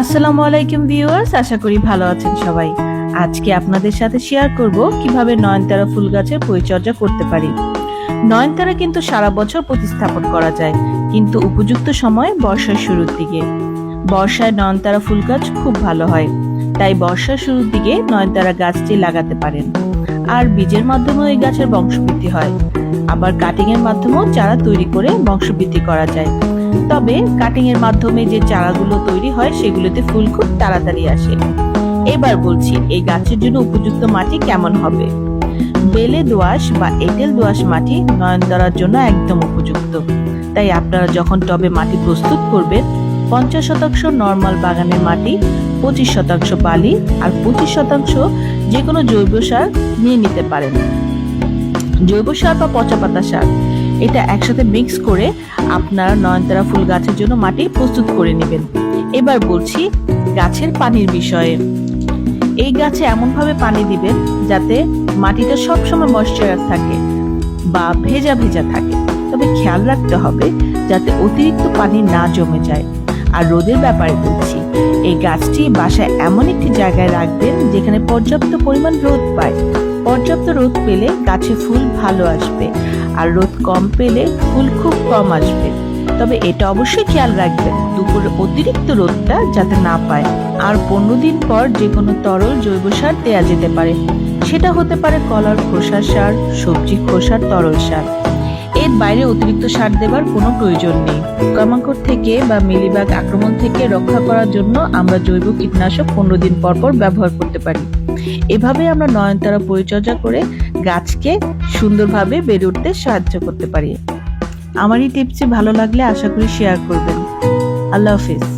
আসসালামু আলাইকুম ভিউয়ার্স, আশা করি ভালো আছেন সবাই। আজকে আপনাদের সাথে শেয়ার করব কীভাবে নয়নতারা ফুল গাছের পরিচর্যা করতে পারি। নয়নতারা কিন্তু সারা বছর প্রতিস্থাপন করা যায়, কিন্তু উপযুক্ত সময় বর্ষার শুরুর দিকে। বর্ষায় নয়নতারা ফুল গাছ খুব ভালো হয়, তাই বর্ষার শুরুর দিকে নয়নতারা গাছটি লাগাতে পারেন। আর বীজের মাধ্যমেও এই গাছের বংশবৃদ্ধি হয়। আবার কাটিং এর মাধ্যমেও চারা তৈরি করে বংশবৃদ্ধি করা যায়। তবে কাটিং এর মাধ্যমে যে চারাগুলো তৈরি হয় সেগুলোতে ফুল খুব তাড়াতাড়ি আসে। এবার বলছি, এই গাছের জন্য উপযুক্ত মাটি কেমন হবে? বেলে দোআঁশ বা এঁটেল দোআঁশ মাটি নয়নতারার জন্য একদম উপযুক্ত। তাই আপনারা যখন টবে মাটি প্রস্তুত করবেন, পঞ্চাশ শতাংশ নর্মাল বাগানের মাটি, পঁচিশ শতাংশ বালি আর পঁচিশ শতাংশ যে কোনো জৈব সার নিয়ে নিতে পারেন। জৈব সার বা পচা পাতা সার এটা একসাথে মিক্স করে আপনার নয়নতারা ফুল গাছের জন্য মাটি প্রস্তুত করে নেবেন। এবার বলছি গাছের পানির বিষয়ে। এই গাছে এমনভাবে পানি দিবেন যাতে মাটিটা সবসময় ময়শ্চারাইজ থাকে বা ভেজা ভেজা থাকে। তবে খেয়াল রাখতে হবে যাতে অতিরিক্ত পানি না জমে যায়। আর রোদের ব্যাপারে বলছি, এই গাছটি বাসায় এমন একটি জায়গায় রাখবেন যেখানে পর্যাপ্ত পরিমাণ রোদ পায়। পর্যাপ্ত রোদ পেলে গাছে ফুল ভালো আসবে। আর রোদ কম পেলে ফুল খুব কম আসবে। তবে এটা অবশ্যই খেয়াল রাখবেন, দুপুরে অতিরিক্ত রোদটা যাতে না পায়। আর পনেরো দিন পর যে কোনো তরল জৈব সার দেওয়া যেতে পারে। সেটা হতে পারে কলার খোসার সার, সবজি খোসার তরল সার। এর বাইরে অতিরিক্ত সার দেবার কোনো প্রয়োজন নেই। পোকামাকড় থেকে বা মিলিবাগ আক্রমণ থেকে রক্ষা করার জন্য আমরা জৈব কীটনাশক পনেরো দিন পর পর ব্যবহার করতে পারি। এভাবে আমরা নয়নতারা পরিচর্যা করে গাছকে সুন্দরভাবে বেড়ে উঠতে সাহায্য করতে পারি। আমার এই টিপসটি ভালো লাগলে আশা করি শেয়ার করবেন। আল্লাহ হাফিজ।